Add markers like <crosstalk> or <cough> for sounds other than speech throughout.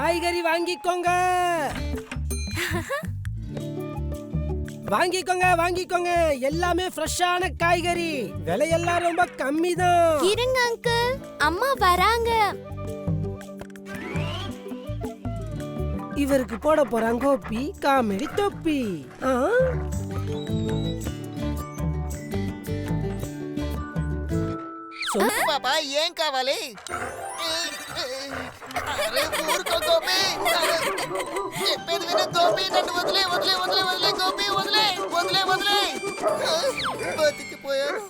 காய்கறி வாங்கிக்கோங்க. வாங்கிக்கோங்க வாங்கிக்கோங்க. எல்லாமே ஃப்ரெஷ்ஷான காய்கறி. விலையெல்லாம் ரொம்ப கம்மி தான் இருங்க அங்கிள் அம்மா வராங்க. இவருக்கு போட போறாங்க கோப்பி காமெடி தொப்பி. ஆ? சொல்லு பாப்பா ஏன் காவாலே? చెప్పేది విను గోపి నన్ను వదిలే వదిలే వదిలే వదిలే గోపి వదిలే వదిలే వదిలే. బతికిపోయాను.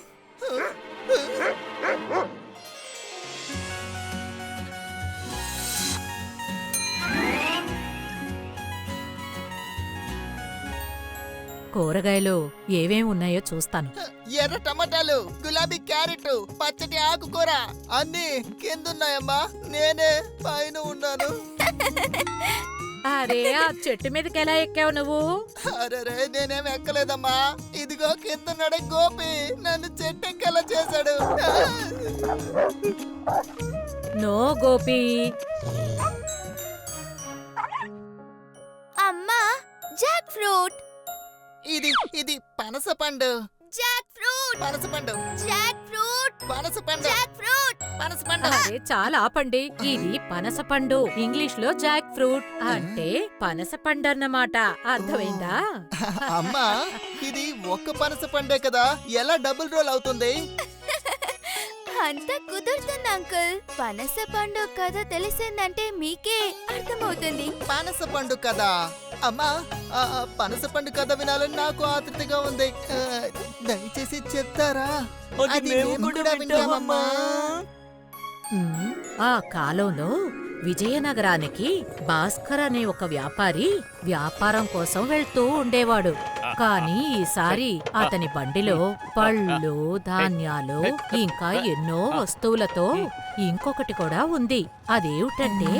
కూరగాయలు ఏవేం ఉన్నాయో చూస్తాను. ఎర్ర టమాటాలు గులాబీ క్యారెట్ పచ్చటి ఆకుకూర అన్ని కిందున్నాయమ్మా. నేనే పైన ఉన్నాను. అరే ఆ చెట్టు మీదకి ఎలా ఎక్కావు నువ్వు? అరే నేనేం ఎక్కలేదమ్మా. ఇదిగో కిందన్నాడే గోపి. నన్ను చెట్టెక్కేలా చేశాడు. నో గోపి. అమ్మా జాక్ ఫ్రూట్. ఇది ఇది పనస పండు. Jackfruit. పండు. Jackfruit. పనస పండు. Jackfruit. పనస పండు. అరే చాలా ఆపండి. ఇది పనస పండు. ఇంగ్లీష్లో జాక్ ఫ్రూట్. అంటే పనస పండు అన్నమాట. అర్థమైందా? అమ్మా ఇది ఒక్క పనస పండే కదా. ఎలా డబుల్ రోల్ అవుతుంది? అంతా కుదురుతుంది అంకుల్. పనస పండు కథ తెలిసిందంటే మీకే అర్థమవుతుంది. పనస పండు కదా అమ్మా పనస పండు కథ వినాలని నాకు ఆతృతగా ఉంది. దయచేసి చెప్తారా? అది మేము కూడా వింటామమ్మా. ఉమ్, ఆ కాలంలో విజయనగరానికి భాస్కర్ అనే ఒక వ్యాపారి వ్యాపారం కోసం వెళ్తూ ఉండేవాడు. కానీ ఈసారి అతని బండిలో పళ్ళు ధాన్యాలు ఇంకా ఎన్నో వస్తువులతో ఇంకొకటి కూడా ఉంది. అదేమిటంటే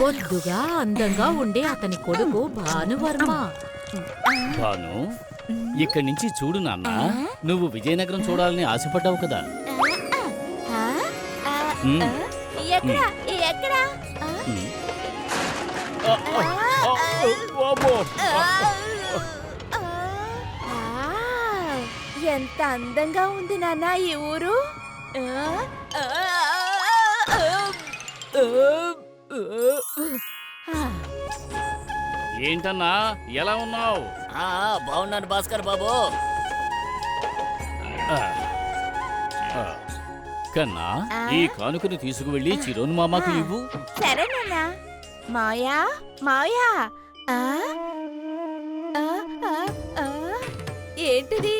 బొద్దుగా అందంగా ఉండే అతని కొడుకు భానువర్మ. భాను ఇక్కడి నుంచి చూడు నాన్న నువ్వు విజయనగరం చూడాలని ఆశపడ్డావు కదా. ఎక్కడ? ఎంత అందంగా ఉంది నాన్న ఈ ఊరు. ఏంటన్నా ఎలా ఉన్నావు? బాగున్నాను భాస్కర్ బాబు. కన్నా? ఈ కానుకను తీసుకువెళ్ళి చిరోను మామకు ఇవ్వు. సరే నాన్న. మాయా మాయా. ఏంటిది?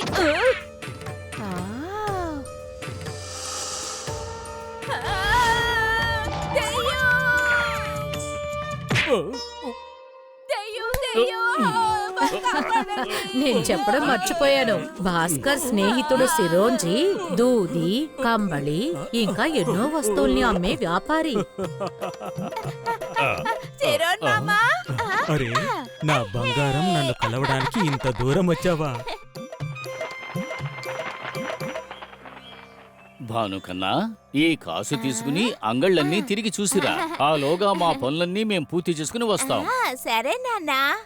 నేను చెప్పడం మర్చిపోయాను. భాస్కర్ స్నేహితుడు సిరోంజి దూది కంబళి ఇంకా ఎన్నో వస్తువుల్ని అమ్మే వ్యాపారి. అరే నా బంగారం నన్ను కలవడానికి ఇంత దూరం వచ్చావా? భాను కన్నా ఈ కాసు తీసుకుని అంగళ్ళన్నీ తిరిగి చూసిరా. <laughs> ఆలోగా మా పనులన్నీ మేం పూర్తి చేసుకుని వస్తాం. ఆ, సరే నాన్నా.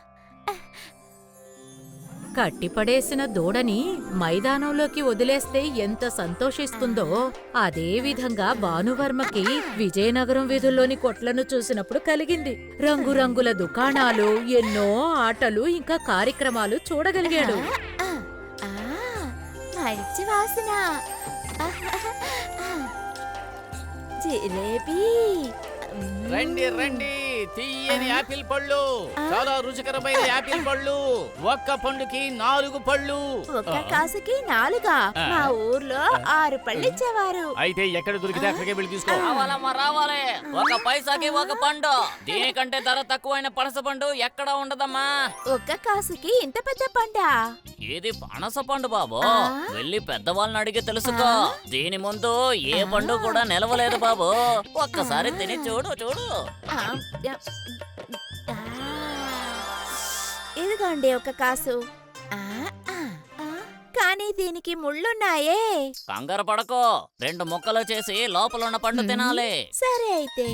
కట్టిపడేసిన దూడని మైదానంలోకి వదిలేస్తే ఎంత సంతోషిస్తుందో. అదే విధంగా భానువర్మకి విజయనగరం వీధుల్లోని కొట్లను చూసినప్పుడు కలిగింది. రంగురంగుల దుకాణాలు ఎన్నో ఆటలు ఇంకా కార్యక్రమాలు చూడగలిగాడు. ఆ, ఆ, మంచి వాసన. <laughs> జిలేబీ. రండి రండి తీయని యాపిల్ పళ్ళు? చాలా రుచికరమైన యాపిల్ పళ్ళు. ఒక్క పండుకి నాలుగు పళ్ళు. ఒక్క కాసుకి నాలుగా. మా ఊర్లో ఆరు పళ్ళు ఇచ్చేవారు. అయితే ఎక్కడ దొరికితే అక్కడికే వెళ్ళి తీసుకో. రావాలమ్మా రావాలి. ఒక పైసాకి ఒక పండు. దీనికంటే ధర తక్కువైన పనస పండు ఎక్కడ ఉండదమ్మా? ఒక్క కాసుకి ఇంత పెద్ద పండా? ఇది పనస పండు బాబు? వెళ్ళి పెద్దవాళ్ళని అడిగి తెలుసుకో. దీని ముందు ఏ పండు కూడా నిలవలేదు బాబు. ఒక్కసారి తిని చూడు చూడు. ఆ, ఇదిగోండి ఒక కాసు. కానీ దీనికి ముళ్ళున్నాయే. కంగారు పడకో. రెండు ముక్కలు చేసి లోపల ఉన్న పండు తినాలి. సరే అయితే.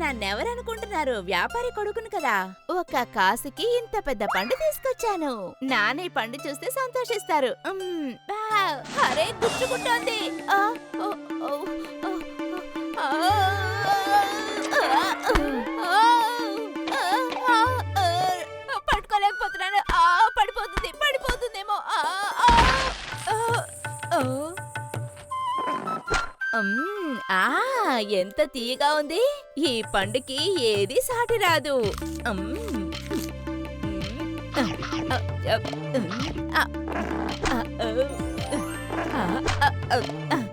నన్నెవరనుకుంటున్నారు? వ్యాపారి కొడుకును కదా. ఒక కాసుకి ఇంత పెద్ద పండు తీసుకొచ్చాను. నానే పండు చూస్తే సంతోషిస్తారు. అరే గుచ్చుకుంటోంది. ఆ, ఓ, ఆ, ఆ, ఆ, ఆ, ఆ, పట్టుకోలేకపోతున్నాను ఆ పడిపోతుంది పడిపోతుందేమో ఆ, ఆ, ఆ, ఆ. ఆ ఎంత తీయగా ఉంది ఈ పండుకి ఏది సాటి రాదు ఆ, ఆ, ఆ, ఆ, ఆ, ఆ, ఆ, ఆ.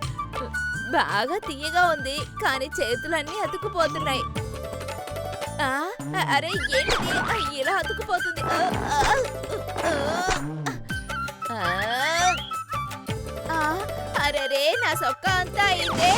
బాగా తీయగా ఉంది కానీ చేతులన్నీ అతుకుపోతున్నాయి ఆ, అరే ఏంటి ఇలా అతుకుపోతుంది అరే నా సొక్క అంతా అయిందే.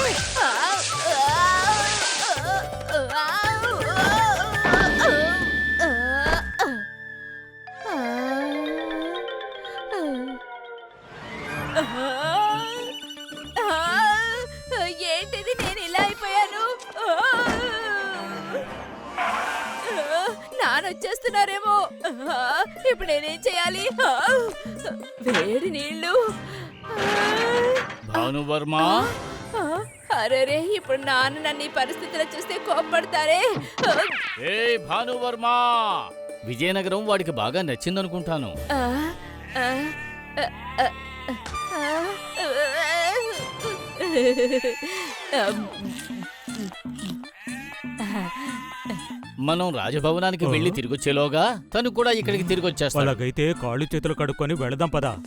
వేడి నీళ్ళు భానువర్మ ఆ, అరెరే ఇప్పుడు నాన్న నన్ను ఈ పరిస్థితిలో చూస్తే కోప్పడతారే ఏ భానువర్మ విజయనగరం వాడికి బాగా నచ్చిందనుకుంటాను ఆ, మనం రాజభవనానికి వెళ్ళి తిరిగొచ్చేలోగా తను కూడా ఇక్కడికి తిరిగి వచ్చేస్తాడు అలాగైతే కాళ్ళు చేతులు కడుక్కొని వెళదాం పదా.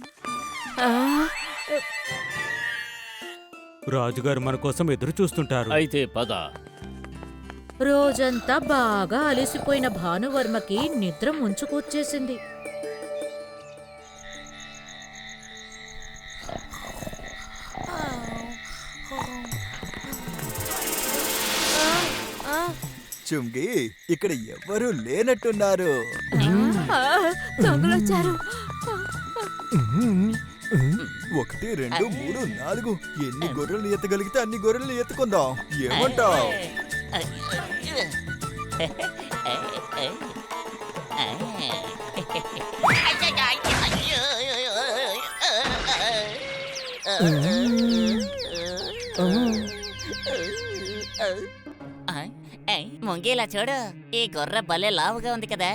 రాజుగారు మన కోసం ఎదురు చూస్తుంటారు. అయితే పద. రోజంతా బాగా అలసిపోయిన భానువర్మకి నిద్ర ముంచుకొచ్చేసింది. చుంగి ఇక్కడ ఎవరు లేనట్టున్నారు. దొంగలొచ్చారు. ఒకటి రెండు మూడు నాలుగు. ఎన్ని గొర్రెలు ఎత్తగలిగితే అన్ని గొర్రెలు ఎత్తుకుందాం. ఏమంటావ్? ముంగీలా చూడు ఈ గొర్రె భలే లావుగా ఉంది కదా.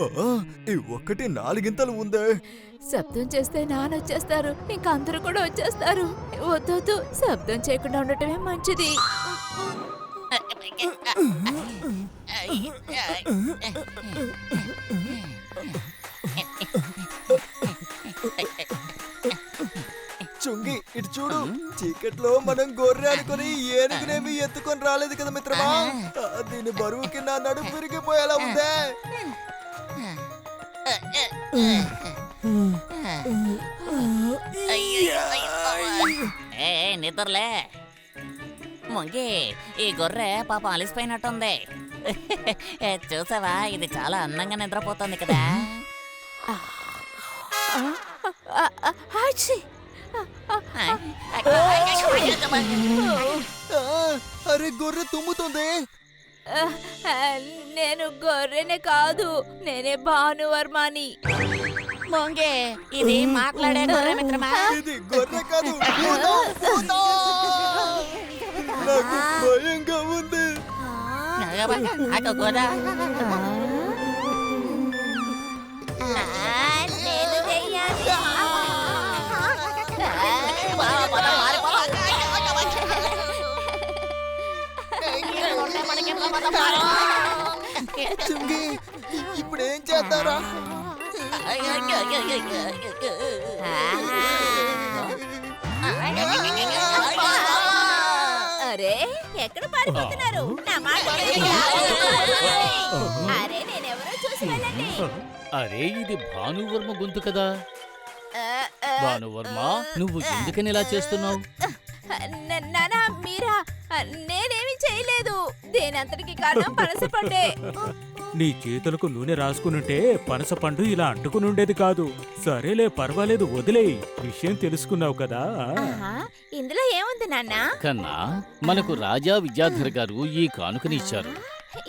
ఆ, ఈ ఒక్కటి నాలుగింతలు ఉందే. శబ్దం చేస్తే నాన్న వచ్చేస్తారు ఇంకా అందరూ కూడా వచ్చేస్తారు. వద్దొద్దు శబ్దం చేయకుండా ఉండటమే మంచిది. చూడు చీకట్లో మనం గొర్రె అనుకుని ఏనుగునేమి ఎత్తుకొని రాలేదు కదా మిత్రమా దీని బరువుకి నా నడుము విరిగిపోయేలా ఉందే ఏ నిద్రలే ముంగి ఈ గొర్రె పాపం అలిసిపోయినట్టుంది చూసావా ఇది చాలా అందంగా నిద్రపోతుంది కదా అరే గొర్రె తుమ్ముతుంది. నేను గొర్రెనే కాదు నేనే భానువర్మాని. ముంగి ఇది మాట్లాడే గొర్రె మిత్రమా. ఇది గొర్రె కాదు. నాకు భయంగా ఉంది. చుంగి ఇప్పుడు ఏం చేద్దారా అరే ఎక్కడ పారిపోతున్నారు? నా మాట వినండి. అరే నేనెవరో చూసి వెళ్ళండి. అరే ఇది భానువర్మ గొంతు కదా. భానువర్మ నువ్వు ఎందుకని ఇలా చేస్తున్నావు? నానా మీరా? నేనేమి చేయలేదు. దేనంతటికి కారణం పనస పండే. నీ చేతులకు నూనె రాసుకునుంటే పనస పండు ఇలా అంటుకుని ఉండేది కాదు. సరేలే పర్వాలేదు వదిలేయ్. విషయం తెలుసుకున్నావు కదా. ఇందులో ఏముంది నాన్న? కన్నా మనకు రాజా విద్యాధర్ గారు ఈ కానుకని ఇచ్చారు.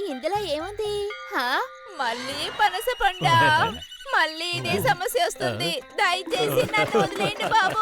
ఇందులో ఏముంది? హా? మళ్ళీ పనస పండ? <laughs> మళ్ళీ ఇదే సమస్య వస్తుంది. దయచేసి నన్ను వదిలేయండి బాబు